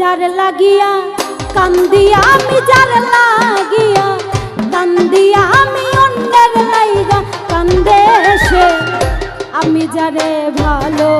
যার লাগিয়া, কান্দিয়া আমি যার লাগিয়া, কান্দিয়া আমি অন্যের লাইগা, কান্দে সে। আমি যারে ভালোবাসি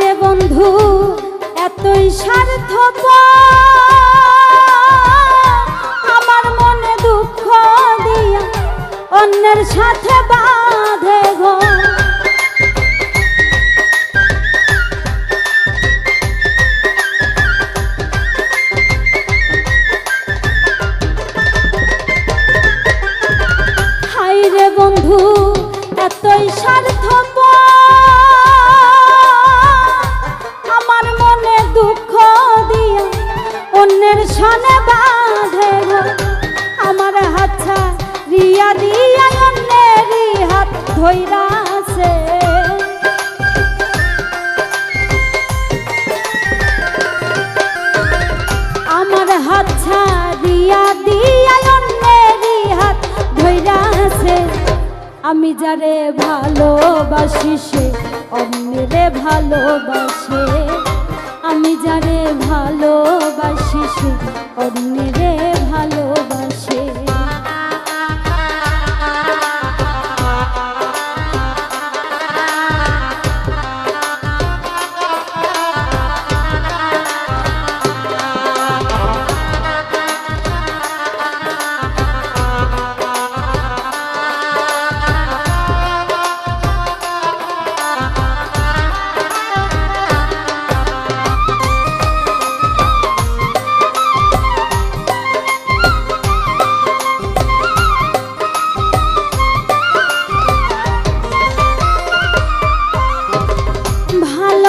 রে বন্ধু, এতই স্বার্থ আমার মনে দুঃখ দিয়া অন্যের সাথে বাঁধে গো। হাই রে বন্ধু, এতই স্বার্থ অন্যের সনে বাঁধে। আমার হাতছা রিয়া দিয়া অন্যেরই হাত ধৈরাছে আমার হাত ছাড়িয়া দিয়া অন্যেরই হাত ধৈরাছে আমি যারে ভালোবাসি সে, অন্যেরে ভালোবাসে। আমি যারে ভালোবাসি সে অন্যেরে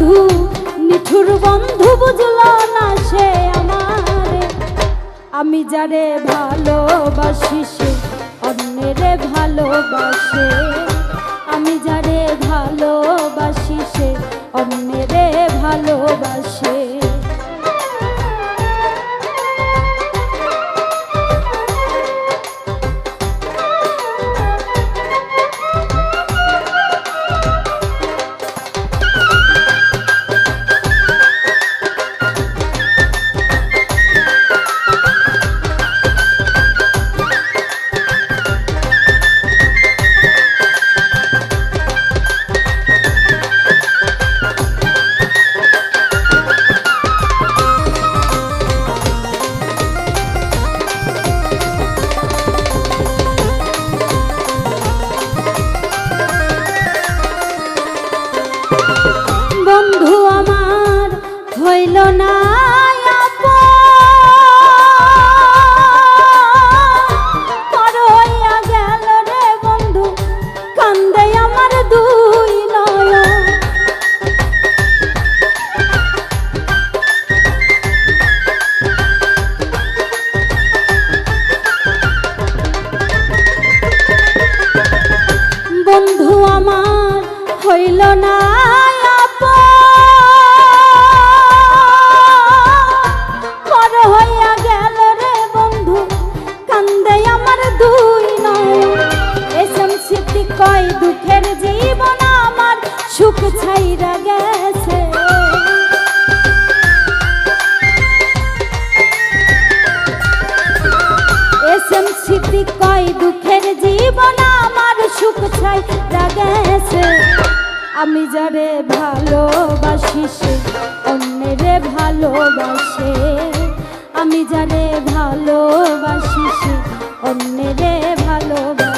রে নিঠুর বন্ধু বুঝল না সে আমার। আমি যারে ভালোবাসি, সে অন্যেরে ভালোবাসে। আমি যারে ভালোবাসি, সে অন্যেরে আমি যারে ভালোবাসি সে অন্যেরে ভালোবাসে। আমি যারে ভালোবাসি সে অন্যেরে ভালোবাসি।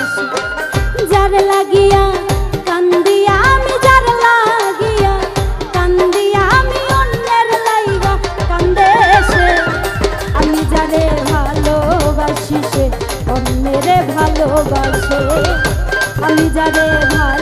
আমি যাবে ভালোবাসি